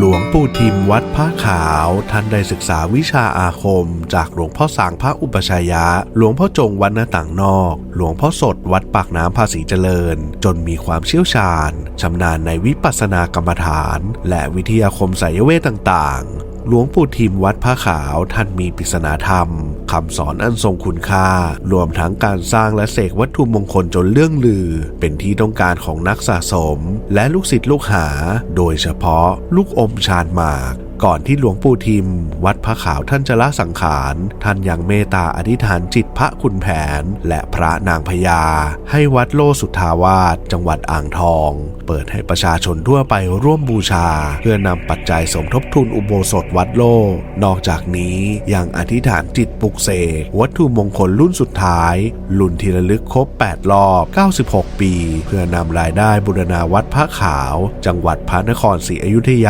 หลวงปู่ทิมวัดพระขาว ท่านได้ศึกษาวิชาอาคม จากหลวงพ่อสางพระอุปชายะ หลวงพ่อจงวัดหน้าต่างนอก หลวงพ่อสดวัดปากน้ำภาษีเจริญ จนมีความเชี่ยวชาญชำนาญในวิปัสสนากรรมฐาน และวิทยาคมสายเวทต่างๆ หลวงปู่ทิมวัดพระขาวท่านมีปริศนาธรรม คำสอนอันทรงคุณค่า รวมทั้งการสร้างและเสกวัตถุมงคลจนเรื่องลือ เป็นที่ต้องการของนักสะสม และลูกศิษย์ลูกหา โดยเฉพาะลูกอมชาญหมาก ก่อนที่หลวงปู่ทิม วัดพระขาวท่านจะละสังขาร ท่านยังเมตตาอธิษฐานจิตพระคุณแผน และพระนางพญา ให้วัดโลสุทธาวาสจังหวัดอ่างทอง เปิดให้ประชาชนทั่วไปร่วมบูชา เพื่อนำปัจจัยสมทบทุนอุโบสถวัดโล นอกจากนี้ยังอธิษฐานจิตปลุกเสกวัตถุมงคลรุ่นสุดท้าย รุ่นที่ระลึกครบ 8 รอบ 96 ปี เพื่อนำรายได้บูรณาวัดพระขาว จังหวัดพระนครศรีอยุธยา